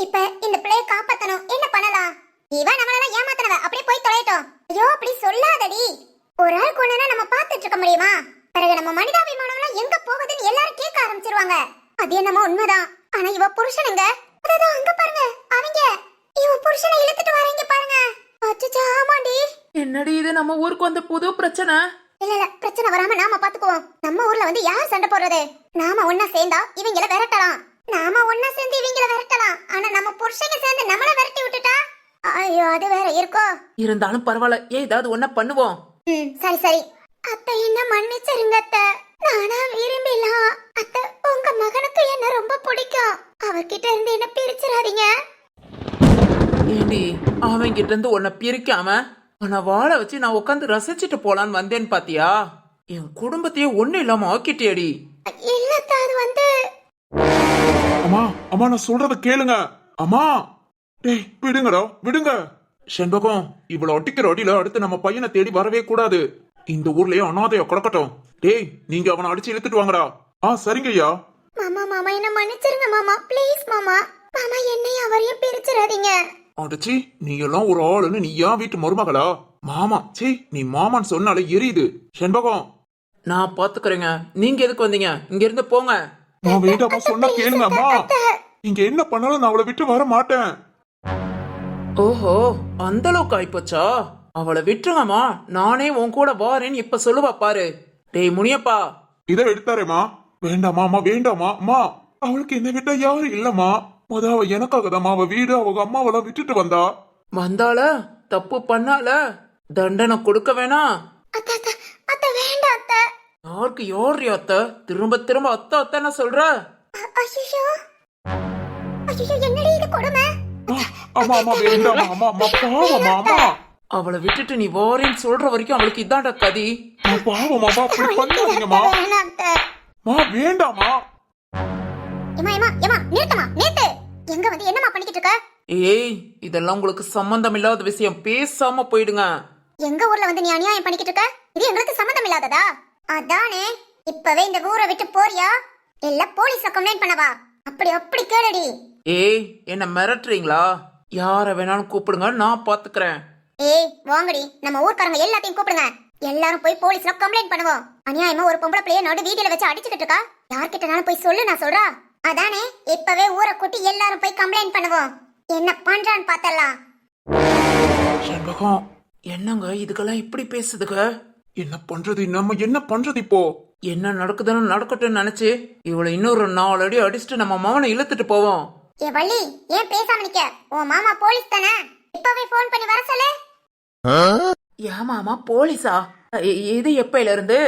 இப்ப இந்த பிள்ளைய காப்பாத்தணும். என்ன பண்ணலாம்? இவன் இவ நம்மளால ஏமாத்தனவ. அப்படியே போய் தொலையட்டும். ஐயோ அப்படி சொல்லாதடி. ஒரு ஆள் கொண்டனா நம்ம பாத்துட்டு இருக்க முடியுமா? பிறகு நம்ம மனிதாபிமானம்லாம் எங்க போகுதுன்னு எல்லாரும் கேட்க ஆரம்பிச்சிருவாங்க. அது என்னமோ உண்மைதான். ஆனா இவ புருஷனுங்க. அதான் அங்க பாருங்க. என்னடி இது? நம்ம ஊருக்கு வந்த புது பிரச்சனை. இல்ல இல்ல பிரச்சனை வராம நாம பாத்துக்குவோம். நம்ம ஊர்ல வந்து யார் சண்டை போடுறது? நாம ஒன்னா சேர்ந்தா இவங்கள விரட்டலாம். நாம ஒன்னா சேர்ந்து இவங்கள விரட்டலாம். ஆனா நம்ம புருஷங்க சேர்ந்து நம்மள விரட்டி விட்டுட்டா? ஐயோ அது வேற இருக்கோ? இருந்தாலும் பரவாயில்ல ஏதாவது ஒன்ன பண்ணுவோம்? ம் சரி சரி. அத்தை என்ன மன்னிச்சிருங்க அத்தை. நானா விரும்பிலாம் அத்தை உங்க மகனுக்கு என்ன ரொம்ப பிடிக்கும்? அவர்கிட்ட இருந்து என்ன பிரிச்சிடாதீங்க? ஏண்டி அவங்கிட்ட இருந்து உன்னை பிரிக்காம? உன்னை வாழ வச்சு நான் உட்காந்து ரசிச்சுட்டு போலான்னு வந்தேன்னு பாத்தியா? என் குடும்பத்தையே ஒண்ணு இல்லாம ஆக்கிட்டியடி. அம்மா அம்மா நான் சொல்றத கேளுங்க. அம்மா! டேய் விடுங்கடா விடுங்க. செண்பகம் இவ்வளவு அடிக்கிற அடியில அடுத்து நம்ம பையனை தேடி வரவே கூடாது. இந்த ஊர்லயே அனாதையா கிடக்கட்டும் டேய் நீங்க அவனை அடிச்சு இழுத்துட்டு வாங்கடா. ஆ சரிங்க ஐயா. மாமா மாமா என்ன மன்னிச்சிருங்க மாமா. ப்ளீஸ் மாமா. மாமா என்னையும் அவரையும் பிரிச்சிடாதீங்க. அடச்சி நீ எல்லாம் ஒரு ஆளுன்னு நீ ஏன் வீட்டு மருமகளா? மாமா சீ நீ மாமான்னு சொன்னாலே எரியுது. செண்பகம். நான் பாத்துக்கிறேங்க. நீங்க எதுக்கு வந்தீங்க? இங்க இருந்து போங்க. நான் வேண்டாமா சொன்னா கேளுங்க அம்மா இங்க என்ன பண்ணாலும் நான் அவளை விட்டு வர மாட்டேன். ஓஹோ அந்த அளவுக்கு ஆயிப்போச்சா? அவளை விட்டுருங்கம்மா. நானே உன் கூட வாரேன்னு இப்ப சொல்லுவா பாரு. டேய் முனியப்பா. இதை எடுத்தாரேம்மா வேண்டாமா அம்மா வேண்டாமா அம்மா. அவளுக்கு என்ன விட்டா யாரும் இல்லம்மா. முத அவ எனக்காக அவ வீடு அவங்க அம்மாவெல்லாம் விட்டுட்டு வந்தா. வந்தால தப்பு பண்ணால தண்டனை கொடுக்க வேணாம் அத்தை அத்தை அத்தை வேண்டாம் அத்தை. யாருக்கு யார் அத்தை? திரும்ப திரும்ப அத்தை அத்தைன்னு சொல்ற? ஐயோ ஐயோ என்னடி இது கொடுமை? ஆ, அம்மா அம்மா வேண்டாமா அம்மா அம்மா பாவமா அம்மா. அவளை விட்டுட்டு நீ வாரேன்னு சொல்ற வரைக்கும் அவளுக்கு இதான்டா கதி. பாவமா அப்படி பண்ணாதீங்கம்மா. வேணாம் அத்தை. மா வேண்டாமா ஏமா ஏமா ஏமா நிறுத்தமா நிறுத்து. எங்க வந்து என்னமா பண்ணிக்கிட்டு இருக்க? ஏய் இதெல்லாம் உங்களுக்கு சம்பந்தம் இல்லாத விஷயம். பேசாம போயிடுங்க. எங்க ஊர்ல வந்து நீ அநியாயம் பண்ணிக்கிட்டு இருக்க? இது எங்களுக்கு சம்மந்தம் இல்லாததா அதானே. இப்பவே இந்த ஊரை விட்டு போறியா? இல்ல போலீஸ்ல கம்ப்ளைண்ட் பண்ணவா? அப்படி அப்படி கேளுடி. ஏய் என்ன மிரட்டுறீங்களா? யார வேணாலும் கூப்பிடுங்க நான் பாத்துக்கிறேன். ஏய் வாங்கடி. நம்ம ஊர்க்காரங்க எல்லாத்தையும் கூப்பிடுங்க. எல்லாரும் போய் போலீஸ்ல கம்ப்ளைண்ட் பண்ணுவோம். அநியாயமா ஒரு பொம்பளை பிள்ளைய நடு வீதியில வச்சு அடிச்சுக்கிட்டு இருக்கா? யார்கிட்டனாலும் போய் சொல்லு நான் சொல்றா. அதானே இப்பவே ஊரை கூட்டி எல்லாரும் போய் கம்ப்ளைண்ட் பண்ணுவோம். என்ன பண்றான்னு பார்த்தலாம். செண்பகம் என்னங்க இதுக்கெல்லாம் இப்படி பேசுதுங்க என்ன பண்றது? நம்ம என்ன பண்றது இப்போ? என்ன நடக்குதுன்னு நடக்கட்டும்னு நினைச்சு இவளை இன்னொரு நாலு அடி அடிச்சுட்டு நம்ம மவனை இழுத்துட்டு போவோம். ஏ வள்ளி ஏன் பேசாம நிக்க? உன் மாமா போலீஸ் தானே? இப்பவே ஃபோன் பண்ணி வர சொல்லு. ஏமாமா போலீஸா? இ- இது எப்பையில இருந்து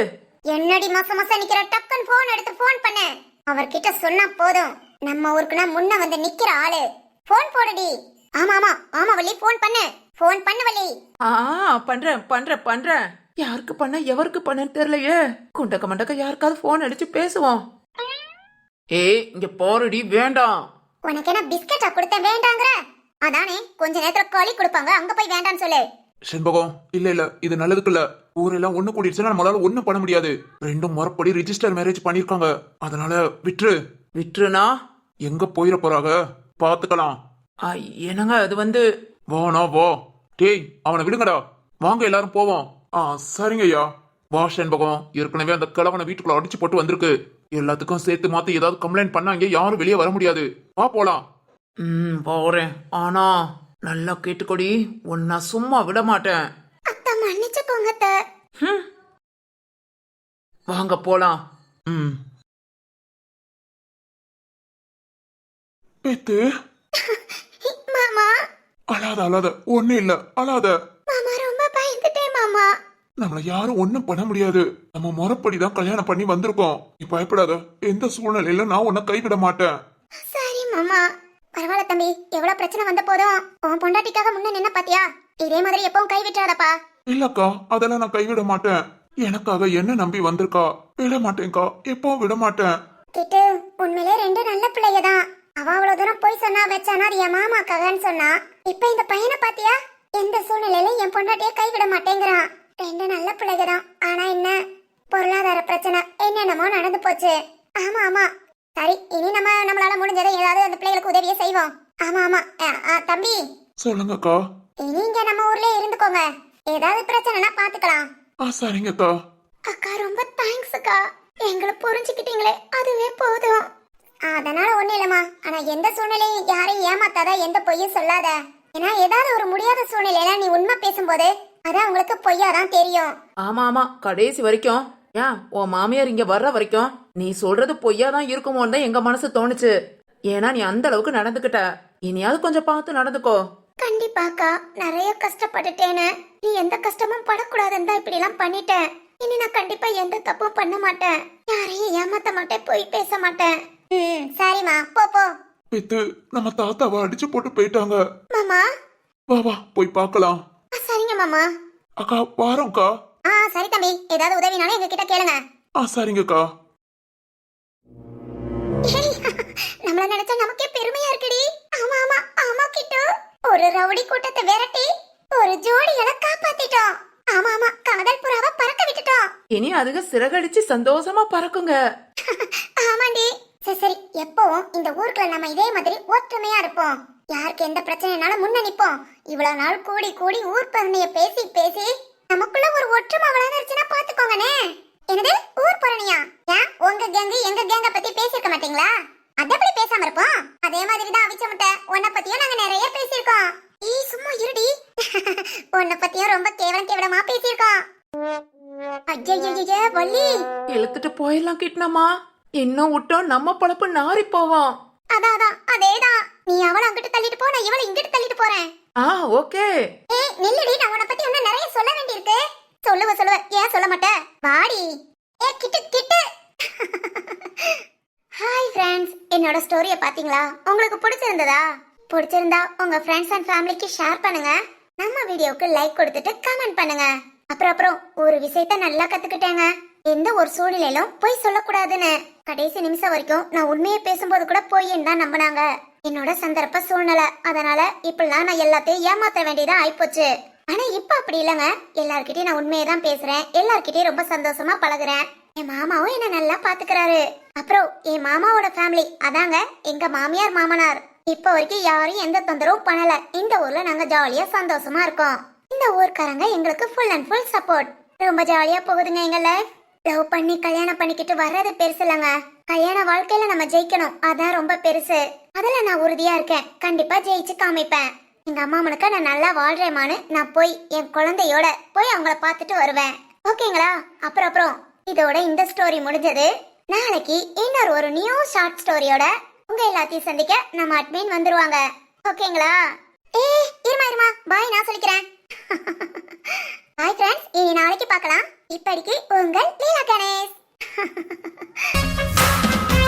என்னடி மாச மாசம் நிக்கிற டக்குன்னு போன் எடுத்து போன் பண்ணு. அவர்கிட்ட சொன்னா போதும். நம்ம ஊருக்குனா முன்ன வந்து நிக்கிற ஆளு. போன் போடுடி. ஆமா ஆமா. ஆமா வள்ளி போன் பண்ணு. போன் பண்ணு வள்ளி. ஆ பண்றேன் பண்றேன் பண்றேன். யாருக்கு பண்ண எவருக்கு பண்ணன்னு தெரியலையே. குண்டக்க மண்டக்க யாருக்காவது போன் அடிச்சு பேசுவோம். ஏய் இங்க போறடி வேண்டாம். உனக்கு என்ன பிஸ்கெட்டா கொடுத்த வேண்டாங்கிற? அதானே கொஞ்ச நேரத்துல களி கொடுப்பாங்க அங்க போய் வேண்டான்னு சொல்லு. செண்பகம் இல்ல இல்ல இது நல்லதுக்கு இல்ல ஊரெல்லாம் ஒண்ணு கூடிடுச்சுன்னா நம்மளால ஒண்ணும் பண்ண முடியாது. ரெண்டும் முறைப்படி ரிஜிஸ்டர் மேரேஜ் பண்ணிருக்காங்க. அதனால விட்டுரு. விட்டுருனா? எங்க போயிட போறாங்க பாத்துக்கலாம். என்னங்க அது வந்து? வானா வா. டேய் அவனை விடுங்கடா. வாங்க எல்லாரும் போவோம். ஆ சரிங்க ஐயா. வா செண்பகம் ஏற்கனவே அந்த கிழவனை வீட்டுக்குள்ள அடிச்சு போட்டு வந்திருக்கு. எல்லாத்துக்கும் சேர்த்து மாத்தி ஏதாவது கம்ப்ளைண்ட் பண்ணாங்க யாரும் வெளியே வர முடியாது. வா போலாம். ம் போறேன். ஆனா நல்லா கேட்டுக்கொடி. உன்னை சும்மா விட மாட்டேன். அத்தை மன்னிச்சுக்கோங்க அத்தை. வாங்க போலாம். ம். பேத்து மாமா. அழாத அழாத. ஒண்ணு இல்ல. அழாத. மாமா ரொம்ப பயந்துட்டேன் மாமா. நம்மள யாரும் ஒண்ணும் பண்ண முடியாது. நம்ம முறைப்படிதான் கல்யாணம் பண்ணி வந்திருக்கோம். நீ பயப்படாத. எந்த சூழ்நிலையில நான் உன்னை கைவிட மாட்டேன். சரி மாமா. பரவாயில்ல தம்பி. எவ்வளவு பிரச்சனை வந்த போதும் உன் பொண்டாட்டிக்காக முன்ன நின்ன பாத்தியா? இதே மாதிரி எப்பவும் கை விட்டுறாதப்பா. இல்லக்கா அதெல்லாம் நான் கைவிட மாட்டேன். எனக்காக என்ன நம்பி வந்திருக்கா? விட மாட்டேன்க்கா எப்பவும் விட மாட்டேன். கிட்டு உண்மையிலே ரெண்டு நல்ல பிள்ளைங்க தான் அவ அவ்வளவு தூரம் போய் சொன்னா வச்சானா அது என் மாமாக்காகன்னு சொன்னா. இப்ப இந்த பையனை பாத்தியா? எந்த சூழ்நிலையில என் பொண்டாட்டிய கைவிட மாட்டேங்கிறான். ரெண்டு நல்ல பிள்ளைங்க தான் ஆனா என்ன? பொருளாதார பிரச்சனை என்னென்னமோ நடந்து போச்சு. ஆமா ஆமா. சரி இனி நம்ம நம்மளால முடிஞ்சதை ஏதாவது அந்த பிள்ளைகளுக்கு உதவியே செய்வோம். ஆமா ஆமா. தம்பி. சொல்லுங்கக்கா. இனி இங்க நம்ம ஊர்லயே இருந்துக்கோங்க. ஏதாவது பிரச்சனைனா பாத்துக்கலாம். ஆ சரிங்கக்கா அக்கா. ரொம்ப தேங்க்ஸ் அக்கா. எங்களை புரிஞ்சுக்கிட்டீங்களே அதுவே போதும். அதனால ஒண்ணு இல்லம்மா. ஆனா எந்த சூழ்நிலையும் யாரையும் ஏமாத்தாத எந்த பொய்யும் சொல்லாத. ஏன்னா ஏதாவது ஒரு முடியாத சூழ்நிலையில நீ உண்மை பேசும்போது அதான் உங்களுக்கு பொய்யா தான் தெரியும். ஆமா ஆமா. கடைசி வரைக்கும். ஏன்? உன் மாமியார் இங்க வர்ற வரைக்கும் நீ சொல்றது பொய்யா தான் இருக்குமோன்னு தான் எங்க மனசு தோணுச்சு. ஏன்னா நீ அந்த அளவுக்கு நடந்துக்கிட்ட. இனியாவது கொஞ்சம் பார்த்து நடந்துக்கோ. கண்டிப்பாக்கா நிறைய கஷ்டப்பட்டுட்டேன்னு. நீ எந்த கஷ்டமும் படக்கூடாதுன்னு தான் இப்படி எல்லாம் பண்ணிட்டேன். இனி நான் கண்டிப்பா எந்த தப்பும் பண்ண மாட்டேன். யாரையும் ஏமாத்த மாட்டேன் போய் பேச மாட்டேன். ம் சரிம்மா போ போ. பித்து நம்ம தாத்தாவை அடிச்சு போட்டு போயிட்டாங்க. மாமா? வா வா போய் பார்க்கலாம். ஆ, சரிங்க மாமா. அக்கா வாரோம்க்கா? ஆ சரி தம்பி. ஏதாவது உதவினாலும் எங்க கிட்ட கேளுங்க. ஆ சரிங்கக்கா. நம்மள நினைச்சா நமக்கே பெருமையா இருக்குடி. ஆமா ஆமா ஆமா கிட்டு. ஒரு ரவுடி கூட்டத்தை விரட்டி ஒரு ஜோடிகளை காப்பாத்திட்டோம். ஆமா ஆமா காதல் புறாவை பறக்க விட்டுட்டோம். இனி அதுக சிறகடிச்சு சந்தோஷமா பறக்குங்க. ஆமாண்டி. சரி சரி எப்பவும் இந்த ஊருக்குள்ள நம்ம இதே மாதிரி ஒற்றுமையா இருப்போம். யாருக்கு எந்த பிரச்சனைனாலும் முன்ன நிப்போம். இவ்வளவு நாள் கூடி கூடி ஊர் பரணிய பேசி பேசி நமக்குள்ள ஒரு ஒற்றுமை வளர்ந்துருச்சுன்னா பாத்துக்கோங்கனே என்னது? ஊர் பரணியா? ஏன்? உங்க கேங்கு எங்க கேங்க பத்தி பேசிருக்க மாட்டீங்களா? அத எப்படி பேசாம இருப்போம்? அதே மாதிரி தான் அவிச்ச முட்டை. உன்னை பத்தியும் நாங்க நிறைய பேசியிருக்கோம். இருடி உன்னை பத்தியும் ரொம்ப கேவலம் கேவலமா பேசியிருக்கோம் ஐயோ வள்ளி. இழுத்துட்டு போயிடலாம் கிட்டனமா இன்னும் விட்டோம் நம்ம பொழப்பு நாரி போவோம் அதான் அதான் அதேதான் நீ அவள அங்கிட்டு தள்ளிட்டு போ நான் இவளை இங்கிட்டு தள்ளிட்டு போறேன். ஆ ஓகே. ஏய் நில்லுடி நான் உன்னை பத்தி இன்னும் நிறைய சொல்ல வேண்டியிருக்கு. சொல்லுவ சொல்லுவ. ஏன் சொல்ல மாட்டேன் வாடி. ஏ கிட்டு கிட்டு. ஹாய் ஃப்ரெண்ட்ஸ் என்னோட ஸ்டோரிய பாத்தீங்களா? உங்களுக்கு பிடிச்சிருந்ததா? பிடிச்சிருந்தா உங்க ஃப்ரெண்ட்ஸ் அண்ட் ஃபேமிலிக்கு ஷேர் பண்ணுங்க. நம்ம வீடியோக்கு லைக் கொடுத்துட்டு கமெண்ட் பண்ணுங்க. அப்புறம் அப்புறம் ஒரு விஷயத்த நல்லா கத்துக்கிட்டேங்க. எந்த ஒரு சூழ்நிலையிலும் பொய் சொல்லக்கூடாதுன்னு. கடைசி நிமிஷம் வரைக்கும் நான் உண்மையை பேசும்போது கூட பொய்ன்னு தான் நம்பினாங்க. என்னோட சந்தர்ப்ப சூழ்நிலை. அதனால இப்படிலாம் நான் எல்லாத்தையும் ஏமாத்த வேண்டியதா ஆயிப்போச்சு. ஆனா இப்ப அப்படி இல்லைங்க. எல்லார்கிட்டயும் நான் உண்மையை தான் பேசுறேன். எல்லார்கிட்டயும் ரொம்ப சந்தோஷமா பழகுறேன். என் மாமாவும் என்ன நல்லா பாத்துக்கிறாரு. அப்புறம் என் மாமாவோட ஃபேமிலி அதாங்க எங்க மாமியார் மாமனார். இப்போ வரைக்கும் யாரும் எந்த தொந்தரவும் பண்ணல. இந்த ஊர்ல நாங்க ஜாலியா சந்தோஷமா இருக்கோம். இந்த ஊர்க்காரங்க எங்களுக்கு ஃபுல் அண்ட் ஃபுல் சப்போர்ட் ரொம்ப ஜாலியா போகுதுங்க எங்க லைஃப் லவ் பண்ணி கல்யாணம் பண்ணிக்கிட்டு வர்றது பெருசு இல்லைங்க. கல்யாண வாழ்க்கையில நம்ம ஜெயிக்கணும். அதான் ரொம்ப பெருசு. அதுல நான் உறுதியா இருக்கேன். கண்டிப்பா ஜெயிச்சு காமிப்பேன். எங்க அம்மா அம்மனுக்கு நான் நல்லா வாழ்றேமான்னு நான் போய் என் குழந்தையோட போய் அவங்கள பார்த்துட்டு வருவேன். ஓகேங்களா? அப்புறம் அப்புறம். இதோட இந்த ஸ்டோரி முடிஞ்சது. நாளைக்கு இன்னொரு ஒரு நியூ ஷார்ட் ஸ்டோரியோட உங்க எல்லாத்தையும் சந்திக்க நம்ம அட்மின் வந்துருவாங்க. ஓகேங்களா? ஏ இருமா இருமா. பாய் நான் சொல்லிக்கிறேன். பாய் ஃப்ரெண்ட்ஸ் இனி நாளைக்கு பார்க்கலாம். இப்படிக்கு உங்கள் லீலா கணேஷ்.